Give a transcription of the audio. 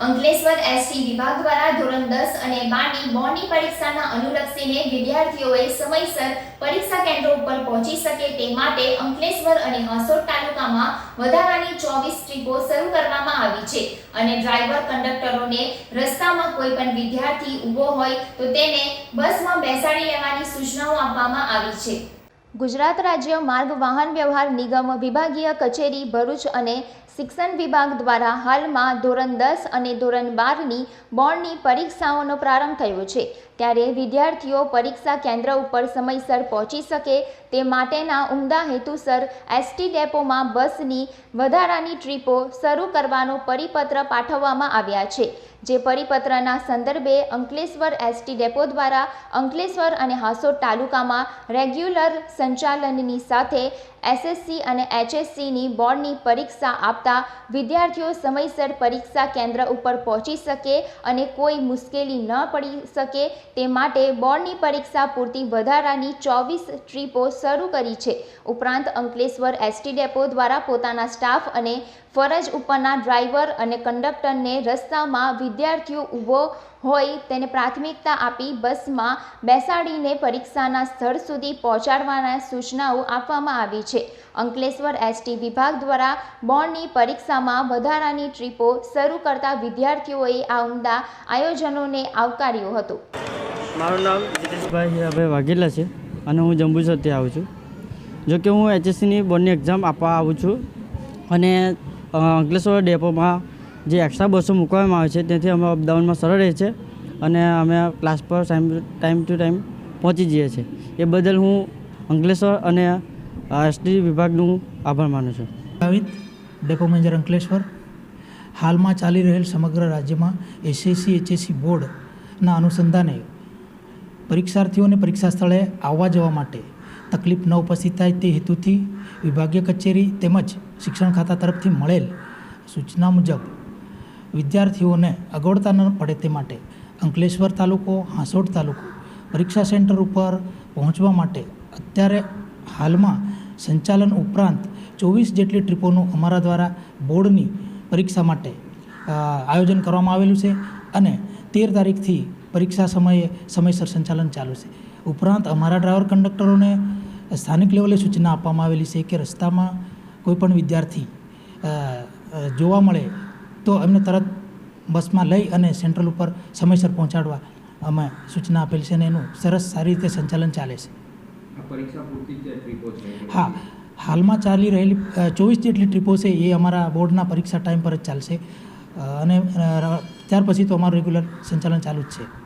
Ankleshwar ST વિભાગ દ્વારા ધોરણ દસ અને બારની બોર્ડની પરીક્ષાના અનુલક્ષીને વિદ્યાર્થીઓએ સમયસર પરીક્ષા કેન્દ્રો ઉપર પહોંચી શકે તે માટે અંકલેશ્વર અને હસોદ તાલુકામાં વધારાની ચોવીસ ટ્રીપો શરૂ કરવામાં આવી છે. અને ડ્રાઈવર કંડક્ટરોને રસ્તામાં કોઈ પણ વિદ્યાર્થી ઊભો હોય તો તેને બસમાં બેસાડી લેવાની સૂચનાઓ આપવામાં આવી છે. ગુજરાત રાજ્ય માર્ગ વાહન વ્યવહાર નિગમ વિભાગીય કચેરી ભરૂચ અને શિક્ષણ વિભાગ દ્વારા હાલમાં ધોરણ દસ અને ધોરણ બારની બોર્ડની પરીક્ષાઓનો પ્રારંભ થયો છે. ત્યારે વિદ્યાર્થીઓ પરીક્ષા કેન્દ્ર ઉપર સમયસર પહોંચી શકે તે માટેના ઉમદા હેતુસર એસટી ડેપોમાં બસની વધારાની ટ્રીપો શરૂ કરવાનો પરિપત્ર પાઠવવામાં આવ્યા છે. જે પરિપત્રના સંદર્ભે અંકલેશ્વર એસટી ડેપો દ્વારા અંકલેશ્વર અને હાસોડ તાલુકામાં રેગ્યુલર સંચાલનની સાથે એસએસસી અને એચએસસીની બોર્ડની પરીક્ષા આપતા વિદ્યાર્થીઓ સમયસર પરીક્ષા કેન્દ્ર ઉપર પહોંચી શકે અને કોઈ મુશ્કેલી ન પડી શકે તે માટે બોર્ડની પરીક્ષા પૂરતી વધારાની ચોવીસ ટ્રીપો શરૂ કરી છે. ઉપરાંત અંકલેશ્વર એસટી ડેપો દ્વારા પોતાના સ્ટાફ અને ફરજ ઉપરના ડ્રાઈવર અને કંડક્ટરને રસ્તામાં વિદ્યાર્થીઓ ઊભો હોય તેને પ્રાથમિકતા આપી બસમાં બેસાડીને પરીક્ષાના સ્થળ સુધી પહોંચાડવાના સૂચનાઓ આપવામાં આવી છે. અંકલેશ્વર એસટી વિભાગ દ્વારા બોર્ડની પરીક્ષામાં વધારાની ટ્રીપો શરૂ કરતા વિદ્યાર્થીઓએ આ ઉમદા આયોજનોને આવકાર્યું હતું. મારું નામ જીતેશભાઈ હીરાભાઈ વાઘેલા છે અને હું જંબુસરથી આવું છું. જો કે હું એચએસસીની બોર્ડની એક્ઝામ આપવા આવું છું અને અંકલેશ્વર ડેપોમાં જે એક્સ્ટ્રા બસો મૂકવામાં આવે છે, તેથી અમે અપડાઉનમાં સરળ રહે છે અને અમે ક્લાસ પર ટાઈમ ટુ ટાઈમ પહોંચી જઈએ છીએ. એ બદલ હું અંકલેશ્વર અને એસટી વિભાગનું આભાર માનું છું. Gavit depot manager Ankleshwar. હાલમાં ચાલી રહેલ સમગ્ર રાજ્યમાં એસએસસી એચએસસી બોર્ડના અનુસંધાને પરીક્ષાર્થીઓને પરીક્ષા સ્થળે આવવા જવા માટે તકલીફ ન ઉપસ્થિત થાય તે હેતુથી વિભાગીય કચેરી તેમજ શિક્ષણ ખાતા તરફથી મળેલ સૂચના મુજબ વિદ્યાર્થીઓને અગવડતા ન પડે તે માટે અંકલેશ્વર તાલુકો હાંસોડ તાલુકો પરીક્ષા સેન્ટર ઉપર પહોંચવા માટે અત્યારે હાલમાં સંચાલન ઉપરાંત ચોવીસ જેટલી ટ્રીપોનું અમારા દ્વારા બોર્ડની પરીક્ષા માટે આયોજન કરવામાં આવેલું છે અને તેર તારીખથી પરીક્ષા સમયે સમયસર સંચાલન ચાલુ છે. ઉપરાંત અમારા ડ્રાઈવર કંડક્ટરોને સ્થાનિક લેવલે સૂચના આપવામાં આવેલી છે કે રસ્તામાં કોઈપણ વિદ્યાર્થી જોવા મળે તો એમને તરત બસમાં લઈ અને સેન્ટ્રલ ઉપર સમયસર પહોંચાડવા અમે સૂચના આપેલ છે અને એનું સરસ સારી રીતે સંચાલન ચાલે છે. હા. હાલમાં ચાલી રહેલી ચોવીસ જેટલી ટ્રીપો છે એ અમારા બોર્ડના પરીક્ષા ટાઈમ પર જ ચાલશે. અને ત્યાર પછી તો અમારું રેગ્યુલર સંચાલન ચાલુ જ છે.